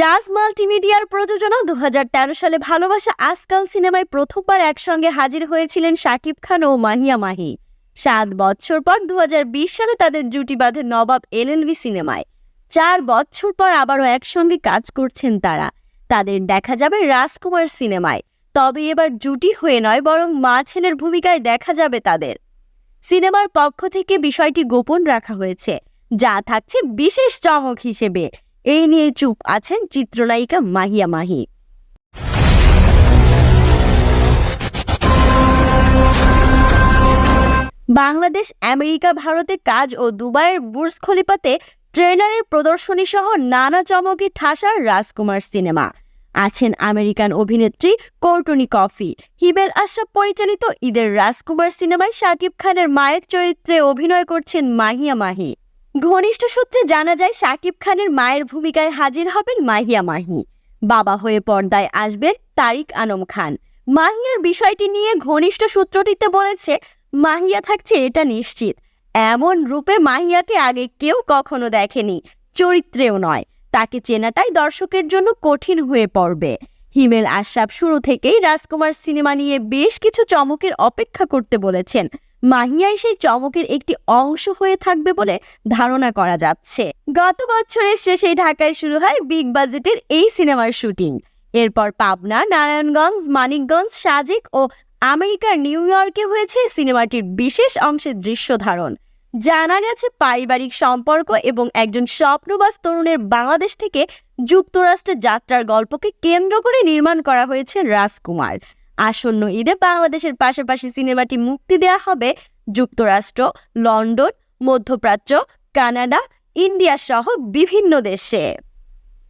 জাজ মাল্টিমিডিয়ার প্রযোজনা দুহাজার তেরো সালে ভালোবাসা আজকাল সিনেমায় প্রথমবার একসঙ্গে হাজির হয়েছিলেন শাকিব খান ও মাহিয়া মাহি। সাত বছর পর দুহাজার বিশ সালে তাদের জুটি বাঁধে নবাব এলএলবি সিনেমায়। চার বছর পর আবারও একসঙ্গে কাজ করছেন তারা। তাদের দেখা যাবে রাজকুমার সিনেমায়। তবে এবার জুটি হয়ে নয়, বরং মা ছেলের ভূমিকায় দেখা যাবে তাদের। সিনেমার পক্ষ থেকে বিষয়টি গোপন রাখা হয়েছে। যা থাকছে বিশেষ চমক হিসেবে। এই নিয়ে চুপ আছেন চিত্রনায়িকা মাহিয়া মাহি। বাংলাদেশ, আমেরিকা, ভারতে কাজ ও দুবাইয়ের বুর্জ খলিফাতে ট্রেলারের প্রদর্শনী সহ নানা চমকে ঠাসার রাজকুমার সিনেমা। আছেন আমেরিকান অভিনেত্রী কৌটনি কফি। হিবেল আশরাফ পরিচালিত ঈদের রাজকুমার সিনেমায় শাকিব খানের মায়ের চরিত্রে অভিনয় করছেন মাহিয়া মাহি। ঘনিষ্ঠ সূত্রে জানা যায় শাকিব খানের মায়ের ভূমিকায় হাজির হবেন মাহিয়া মাহি। বাবা হয়ে পর্দায় আসবেন তারিক আনম খান। মাহিয়ার বিষয়টি নিয়ে ঘনিষ্ঠ সূত্রটিতে বলেছে, মাহিয়া থাকছে এটা নিশ্চিত। এমন রূপে মাহিয়াকে আগে কেউ কখনো দেখেনি। চরিত্রেও নয়। তাকে চেনাটাই দর্শকের জন্য কঠিন হয়ে পড়বে। হিমেল আশরাফ শুরু থেকেই রাজকুমার সিনেমা নিয়ে বেশ কিছু চমকের অপেক্ষা করতে বলেছেন। মাহিয়াই সেই চমকের একটি অংশ হয়ে থাকবে বলে ধারণা করা যাচ্ছে। গত বছরের শেষে ঢাকায় শুরু হয় বিগ বাজেটের এই সিনেমার শুটিং। এরপর পাবনা, নারায়ণগঞ্জ, মানিকগঞ্জ, সাজেক ও আমেরিকার নিউ ইয়র্কে হয়েছে সিনেমাটির বিশেষ অংশের দৃশ্য ধারণ। জানা গেছে পারিবারিক সম্পর্ক এবং একজন স্বপ্নবাস তরুণের বাংলাদেশ থেকে যুক্তরাষ্ট্রের যাত্রার গল্পকে কেন্দ্র করে নির্মাণ করা হয়েছে রাজকুমার। আসন্ন ঈদে বাংলাদেশের পাশাপাশি সিনেমাটি মুক্তি দেয়া হবে যুক্তরাষ্ট্র, লন্ডন, মধ্যপ্রাচ্য, কানাডা, ইন্ডিয়া সহ বিভিন্ন দেশে।